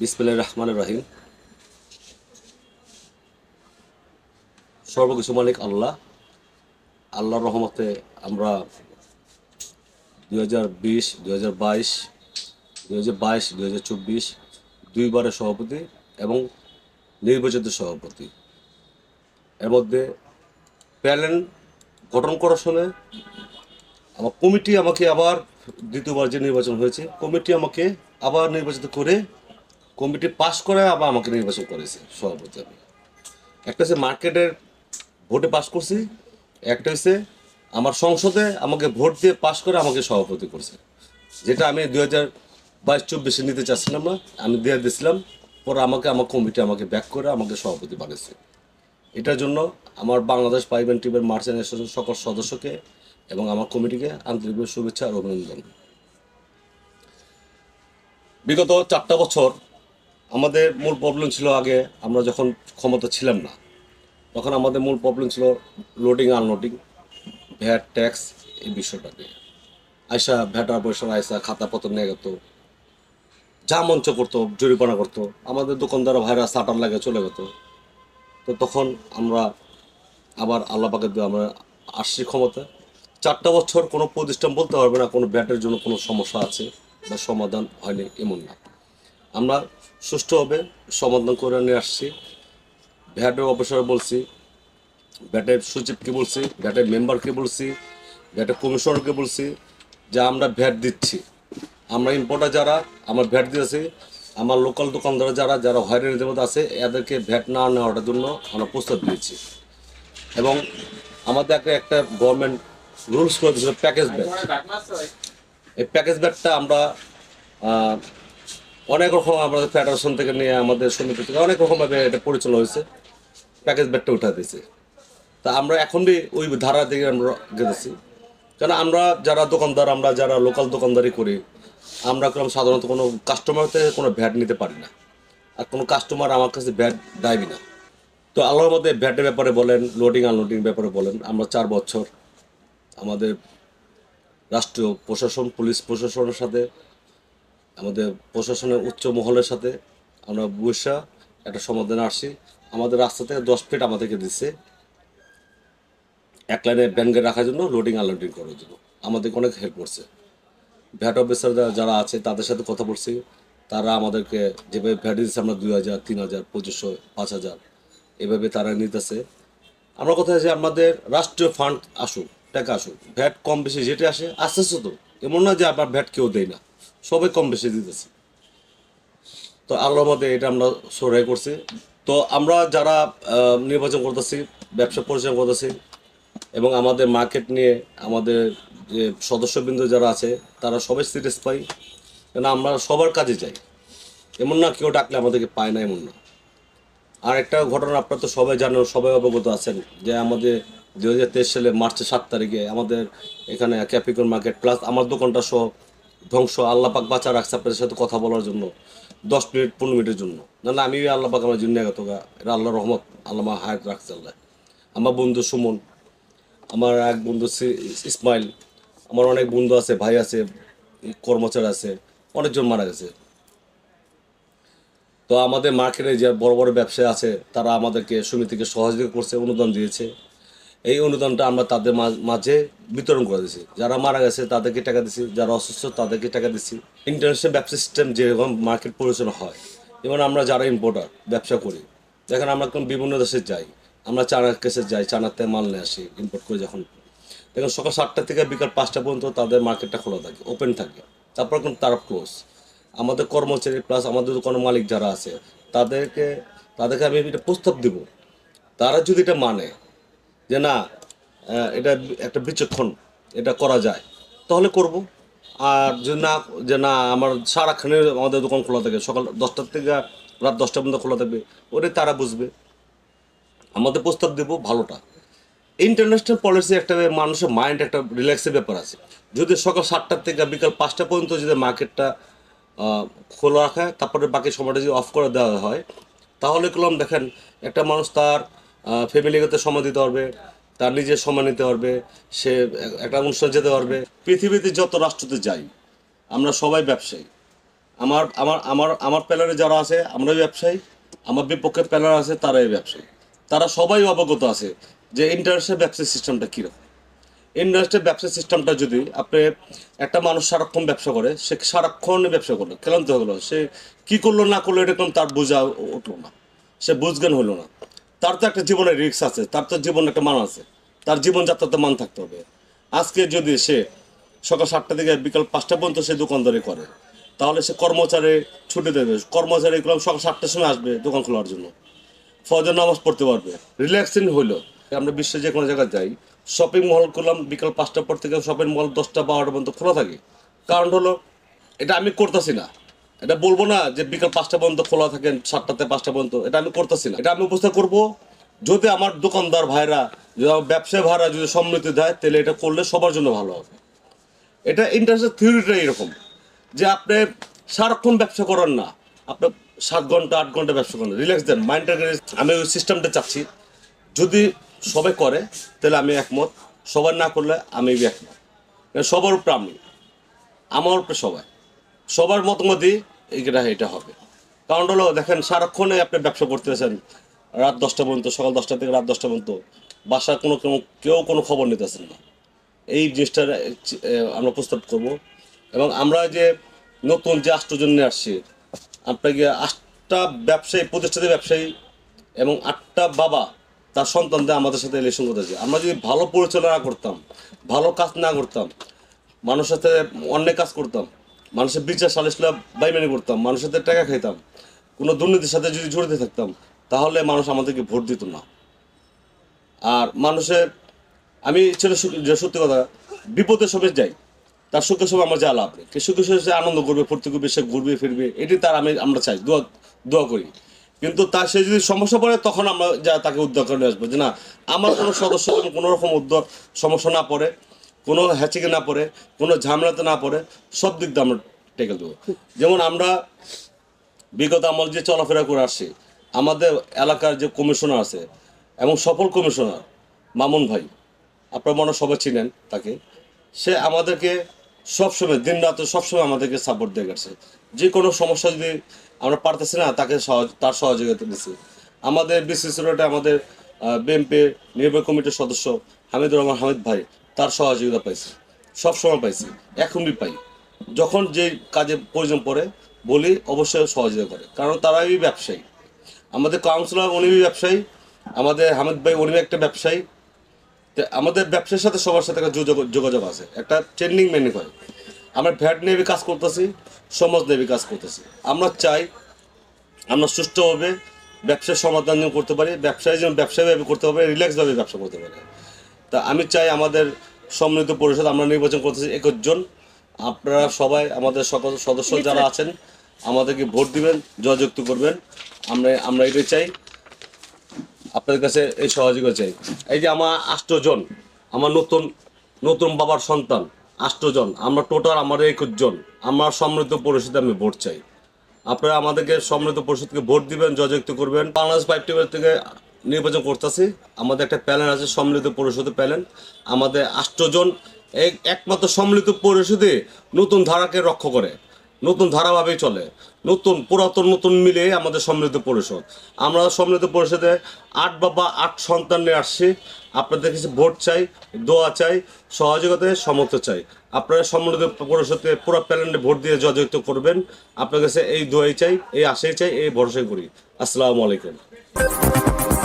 বিসমিল্লাহ রহমান রাহিম। সর্বকিছু মালিক আল্লাহ। আল্লাহর রহমতে আমরা দুই হাজার বিশ, দুই হাজার বাইশ, দুই হাজার বাইশ, দুই হাজার চব্বিশ দুইবারের সভাপতি এবং নির্বাচিত সভাপতি। এর মধ্যে প্যানেল গঠন করার সময় আমার কমিটি আমাকে আবার দ্বিতীয়বার যে নির্বাচন হয়েছে, কমিটি আমাকে আবার নির্বাচিত করে কমিটি পাশ করে আবার আমাকে নির্বাচন করেছে, সভাপতি আমি। একটা হচ্ছে মার্কেটের ভোটে পাশ করছি, একটা হচ্ছে আমার সংসদে আমাকে ভোট দিয়ে পাশ করে আমাকে সভাপতি করছে। যেটা আমি দুই হাজার বাইশ চব্বিশে নিতে চাচ্ছিলাম না, আমি দিয়ে দিয়েছিলাম পরে আমাকে আমার কমিটি আমাকে ব্যাক করে আমাকে সভাপতি বানিয়েছে। এটার জন্য আমার বাংলাদেশ পাইবেন টিমের মার্চেন্ট অ্যাসোসিয়েশন সকল সদস্যকে এবং আমার কমিটিকে আন্তরিকভাবে শুভেচ্ছা আর অভিনন্দন। বিগত চারটা বছর আমাদের মূল প্রবলেম ছিল আগে আমরা যখন ক্ষমতা ছিলাম না, তখন আমাদের মূল প্রবলেম ছিল লোডিং আনলোডিং ভ্যাট ট্যাক্স এই বিষয়টাকে আয়সা ভ্যাটার পয়সা আয়সা খাতাপত্র নিয়ে গেত, যা মঞ্চ করতো, জরিমানা করতো, আমাদের দোকানদার ভাইরা সাটার লাগে চলে যেত তো তখন আমরা আবার আল্লাহ পাকে দিয়ে আমরা আসছি ক্ষমতা চারটা বছর কোনো প্রতিষ্ঠান বলতে পারবে না কোনো ব্যাটের জন্য কোনো সমস্যা আছে বা সমাধান হয়নি, এমন না। আমরা সুষ্ঠুভাবে সমাধান করে নিয়ে আসছি। ভ্যাটের অফিসার বলছি ব্যাটের সচিবকে বলছি ব্যাটের মেম্বারকে বলছি ব্যাটের কমিশনারকে বলছি যে আমরা ভ্যাট দিচ্ছি। আমরা ইম্পোর্টার যারা, আমরা ভ্যাট দিয়েছি। আমার লোকাল দোকানদার যারা যারা হয়রানিদের মধ্যে আছে, এদেরকে ভ্যাট না নেওয়ার জন্য আমরা প্রস্তাব দিয়েছি। এবং আমাদের একটা একটা গভর্নমেন্ট রুলস করে দিয়েছিল প্যাকেজ ব্যাট এই প্যাকেজ ব্যাটটা আমরা অনেক রকম আমাদের ফেডারেশন থেকে নিয়ে আমাদের সমিতি থেকে অনেক রকমভাবে এটা পরিচালনা হয়েছে। প্যাকেজ ব্যাটটা উঠা দিয়েছে। তা আমরা এখন বি ওই ধারা দিকে আমরা গেতেছি। কেন আমরা যারা দোকানদার, আমরা যারা লোকাল দোকানদারি করি, আমরা কোনো সাধারণত কোনো কাস্টমার থেকে কোনো ভ্যাট নিতে পারি না। আর কোনো কাস্টমার আমার কাছে ভ্যাট দেয়ই না। তো আল্লাহর মধ্যে ভ্যাটের ব্যাপারে বলেন লোডিং আনলোডিং ব্যাপারে বলেন, আমরা চার বছর আমাদের রাষ্ট্রীয় প্রশাসন, পুলিশ প্রশাসনের সাথে আমাদের প্রশাসনের উচ্চ মহলের সাথে আমরা বৈশা একটা সমাধানে আসছি। আমাদের রাস্তা থেকে দশ ফিট আমাদেরকে দিচ্ছে। এক লাইনে ব্যানকে রাখার জন্য লোডিং আনলোডিং করার জন্য। আমাদেরকে অনেক হেল্প করছে। ভ্যাট অফিসার যারা আছে, তাদের সাথে কথা বলছি। তারা আমাদেরকে যেভাবে ভ্যাট দিচ্ছে, আমরা দুই হাজার, তিন হাজার, পঁচিশশো, পাঁচ হাজার, এভাবে তারা নিতেছে। আমরা কথা যে আমাদের রাষ্ট্রীয় ফান্ড আসুক, টাকা আসুক, ভ্যাট কম বেশি যেটা আসে আস্তে আস্তে তো। এমন না যে আবার ভ্যাট কেউ দেয় না। সবাই কম বেশি দিতেছে। তো আল্লাহর মধ্যে এটা আমরা সরাই করছি। তো আমরা যারা নির্বাচন করতেছি, ব্যবসা পরিচালনা করতেছি এবং আমাদের মার্কেট নিয়ে আমাদের যে সদস্যবৃন্দ যারা আছে, তারা সবাই সিরিয়াস পাই। কেন আমরা সবার কাজে যাই। এমন না কেউ ডাকলে আমাদেরকে পায় না এমন না। আর একটা ঘটনা আপনারা তো সবাই জানেন, সবাই অবগত আছেন যে আমাদের দু হাজার তেইশ সালে মার্চের সাত তারিখে আমাদের এখানে ক্যাপিকন মার্কেট প্লাস আমার দোকানটা সহ ধ্বংস, আল্লাহ পাক বাঁচা রাখছে আপনাদের সাথে কথা বলার জন্য, দশ মিনিট, পনেরো মিনিটের জন্য। না না, আমি আল্লাহ পাক আমার জন্য গত এটা আল্লাহ রহমত, আল্লাহ হায়াত রাখছে আল্লাহ। আমার বন্ধু সুমন, আমার এক বন্ধু ইসমাইল, আমার অনেক বন্ধু আছে, ভাই আছে, কর্মচারী আছে, অনেকজন মারা গেছে। তো আমাদের মার্কেটে যে বড় বড় ব্যবসায়ী আছে, তারা আমাদেরকে সমিতিকে সহযোগিতা করছে, অনুদান দিয়েছে। এই অনুদানটা আমরা তাদের মাঝে বিতরণ করে দিয়েছি যারা মারা গেছে, তাদেরকে টাকা দিছি। যারা অসুস্থ, তাদেরকে টাকা দিছি। ইন্টারন্যাশনাল ব্যবসা সিস্টেম যেরকম মার্কেট পরিচালনা হয়, যেমন আমরা যারা ইম্পোর্টার ব্যবসা করি, দেখেন আমরা কোন বিভিন্ন দেশে যাই, আমরা চায়নার কেসে যাই থেকে মাল নিয়ে আসি ইম্পোর্ট করে যখন। দেখুন সকাল সাতটা থেকে বিকাল পাঁচটা পর্যন্ত তাদের মার্কেটটা খোলা থাকে ওপেন থাকে। তারপর কিন্তু তারা ক্লোজ আমাদের কর্মচারী প্লাস আমাদের দোকানের মালিক যারা আছে, তাদেরকে তাদেরকে আমি এটা প্রস্তাব দিব। তারা যদি এটা মানে যে না এটা একটা বিচক্ষণ, এটা করা যায়। তাহলে করব। আর যদি না, যে না, আমার সারাক্ষণে আমাদের দোকান খোলা থাকে, সকাল দশটার থেকে রাত দশটা পর্যন্ত খোলা থাকবে ওটাই তারা বুঝবে। আমাদের প্রস্তাব দেবো ভালোটা। ইন্টারন্যাশনাল পলিসি একটা মানুষের মাইন্ড একটা রিল্যাক্সের ব্যাপার আছে। যদি সকাল সাতটার থেকে বিকাল পাঁচটা পর্যন্ত যদি মার্কেটটা খোলা রাখা, তারপরে বাকি সময়টা যদি অফ করে দেওয়া হয়, তাহলে কলম দেখেন, একটা মানুষ তার ফ্যামিলিগত সময় দিতে পারবে, তার নিজের সময় নিতে পারবে, সে একটা অনুষ্ঠান যেতে পারবে। পৃথিবীতে যত রাষ্ট্রতে যাই, আমরা সবাই ব্যবসায়ী। আমার আমার আমার আমার প্যানেলে যারা আছে, আমরাই ব্যবসায়ী। আমার বিপক্ষে প্যানেল আছে, তারাই ব্যবসায়ী। তারা সবাই অবগত আছে যে ইন্টারেস্টের ব্যবসা সিস্টেমটা কীরকম। ইন্ডাস্ট্রির ব্যবসা সিস্টেমটা যদি আপনি একটা মানুষ সারাক্ষণ ব্যবসা করে, সে সারাক্ষণ ব্যবসা করল? ক্লান্ত হলো। সে কি করল, না করল, এরকম তার বোঝা উঠল না। সে বুঝজ্ঞান হলো না। তার তো একটা জীবনের রিস্ক আছে, তার তো জীবনে একটা মান আছে, তার জীবনযাত্রাতে মান থাকতে হবে। আজকে যদি সে সকাল সাতটা থেকে বিকাল পাঁচটা পর্যন্ত সে দোকানদারি করে, তাহলে সে কর্মচারী ছুটি দেবে। কর্মচারী গুলো সকাল সাতটার সময় আসবে দোকান খোলার জন্য। ফজর নামাজ পড়তে পারবে। রিল্যাক্সিং হইল। আমরা বিশ্বের যে কোনো জায়গায় যাই শপিং মল করলাম বিকাল পাঁচটার পর থেকে শপিং মল দশটা, বারোটা পর্যন্ত খোলা থাকে। কারণ হলো, এটা আমি করতেছি না। এটা বলব না যে বিকাল পাঁচটা পর্যন্ত খোলা থাকেন সাতটাতে পাঁচটা পর্যন্ত। এটা আমি করতেছি না। এটা আমি উপস্থিত করব। যদি আমার দোকানদার ভাইরা, যদি আমার ব্যবসায়ী ভাইরা যদি সম্মতি দেয়, তাহলে এটা করলে সবার জন্য ভালো হবে। এটা ইন্টারেস্টের থিওরিটা এরকম যে আপনি সারাক্ষণ ব্যবসা করেন না, আপনি সাত ঘণ্টা, আট ঘণ্টা ব্যবসা করেন রিল্যাক্স দেন মাইন্ডটাকে আমি ওই সিস্টেমটা চাচ্ছি, যদি সবাই করে, তাহলে আমি একমত। সবার না করলে আমি একমত। সবার উপরে আমি, আমার উপরে সবাই। সবার মতামতই এটা এটা হবে। কারণ হলো, দেখেন, সারাক্ষণে আপনি ব্যবসা করতেছেন, রাত দশটা পর্যন্ত, সকাল দশটা থেকে রাত দশটা পর্যন্ত বাসার কোনো কেউ কোনো খবর নিতেছেন না। এই জিনিসটা আমরা প্রস্তাব করব। এবং আমরা যে নতুন যে আষ্টজন নিয়ে আসছি, আপনাকে আটটা ব্যবসায়ী, প্রতিষ্ঠিত ব্যবসায়ী এবং আটটা বাবা, তার সন্তানদের আমাদের সাথে ইলেকশন করতেছে। আমরা যদি ভালো পরিচালনা করতাম, ভালো কাজ না করতাম, মানুষের সাথে অন্যায় কাজ করতাম মানুষের বিচার সালিশলা বাইমানি করতাম, মানুষের টাকা খাইতাম, কোনো দুর্নীতির সাথে যদি জড়িত থাকতাম, তাহলে মানুষ আমাদেরকে ভোট দিত না। আর মানুষের, আমি ছিল যে সত্যি কথা, বিপদের সময় যাই, তার সুখের সময় আমার যা লাভ নেই। সময় সে আনন্দ করবে, ফুর্তি করবে, সে ঘুরবে, ফিরবে, এটি তার আমি, আমরা চাই, দোয়া দোয়া করি। কিন্তু তার সে যদি সমস্যা পড়ে, তখন আমরা যা তাকে উদ্ধার করে নিয়ে আসব যে না, আমার কোনো সদস্য কোনো রকম উদ্ধার সমস্যা না পড়ে। কোনো হ্যাচিকে না পড়ে, কোনো ঝামেলাতে না পড়ে, সব দিক দিয়ে আমরা টেকে দেবো যেমন আমরা বিগত আমল যে চলাফেরা করে আসছি, আমাদের এলাকার যে কমিশনার আছে এবং সফল কমিশনার মামুন ভাই, আপনার মনে সবাই চিনেন তাকে, সে আমাদেরকে সবসময় দিন রাতে সবসময় আমাদেরকে সাপোর্ট দিয়ে গেছে। যে কোনো সমস্যা যদি আমরা পারতেছি না, তাকে সহজ, তার সহযোগিতা দিচ্ছি। আমাদের বিসিসি রোডে আমাদের বিএনপি নির্বাহী কমিটির সদস্য হামিদুর রহমান হামিদ ভাই তার সহযোগিতা পাইছি। সবসময় পাইছি। এখনই পাই। যখন যে কাজে প্রয়োজন পড়ে, বলি অবশ্যই সহযোগিতা করে। কারণ তারাই ব্যবসায়ী। আমাদের কাউন্সিলর উনি ব্যবসায়ী। আমাদের হামিদ ভাই, উনি একটা ব্যবসায়ী। আমাদের ব্যবসার সাথে সবার সাথে একটা যোগাযোগ আছে। একটা ট্রেন্ডিং মেনে করে আমরা ভ্যাট নেভি কাজ করতেছি, সমাজ নেভি কাজ করতেছি। আমরা চাই আমরা সুষ্ঠুভাবে ব্যবসার সমাধান করতে পারি, ব্যবসায় যেন ব্যবসায়ীভাবে করতে পারে রিল্যাক্সভাবে ব্যবসা করতে পারে। তা আমি চাই আমাদের সম্মিলিত পরিষদ আমরা নির্বাচন করতেছি একুশ জন। আপনারা সবাই আমাদের সকল সদস্য যারা আছেন আমাদেরকে ভোট দিবেন জয়যুক্ত করবেন। আমরা আমরা এটাই চাই। আপনাদের কাছে এই সহযোগিতা চাই। এই যে আমার আষ্টজন আমার নতুন নতুন বাবার সন্তান আষ্টজন আমরা টোটাল আমার একুশ জন। আমার সমৃদ্ধ পরিষদে আমি ভোট চাই। আপনারা আমাদেরকে সমৃদ্ধ পরিষদকে ভোট দিবেন জয়যুক্ত করবেন। বাংলাদেশ পাইপ টিভি থেকে নির্বাচন করতেছি। আমাদের একটা প্যানেল আছে, সম্মিলিত পরিষদের প্যানেল। আমাদের আষ্টজন এক- একমাত্র সম্মিলিত পরিষদে নতুন ধারাকে রক্ষা করে, নতুন ধারাভাবেই চলে, নতুন পুরাতন, নতুন মিলে আমাদের সম্মিলিত পরিষদ। আমরা সম্মিলিত পরিষদে আট বাবা, আট সন্তান নিয়ে আসছি। আপনাদের কাছে ভোট চাই, দোয়া চাই সহযোগিতায় সমর্থ চাই। আপনারা সম্মিলিত পরিষদকে পুরো প্যানেলে ভোট দিয়ে জয়যুক্ত করবেন। আপনার কাছে এই দোয়াই চাই, এই আশাই চাই, এই ভরসাই করি। আসসালামু আলাইকুম।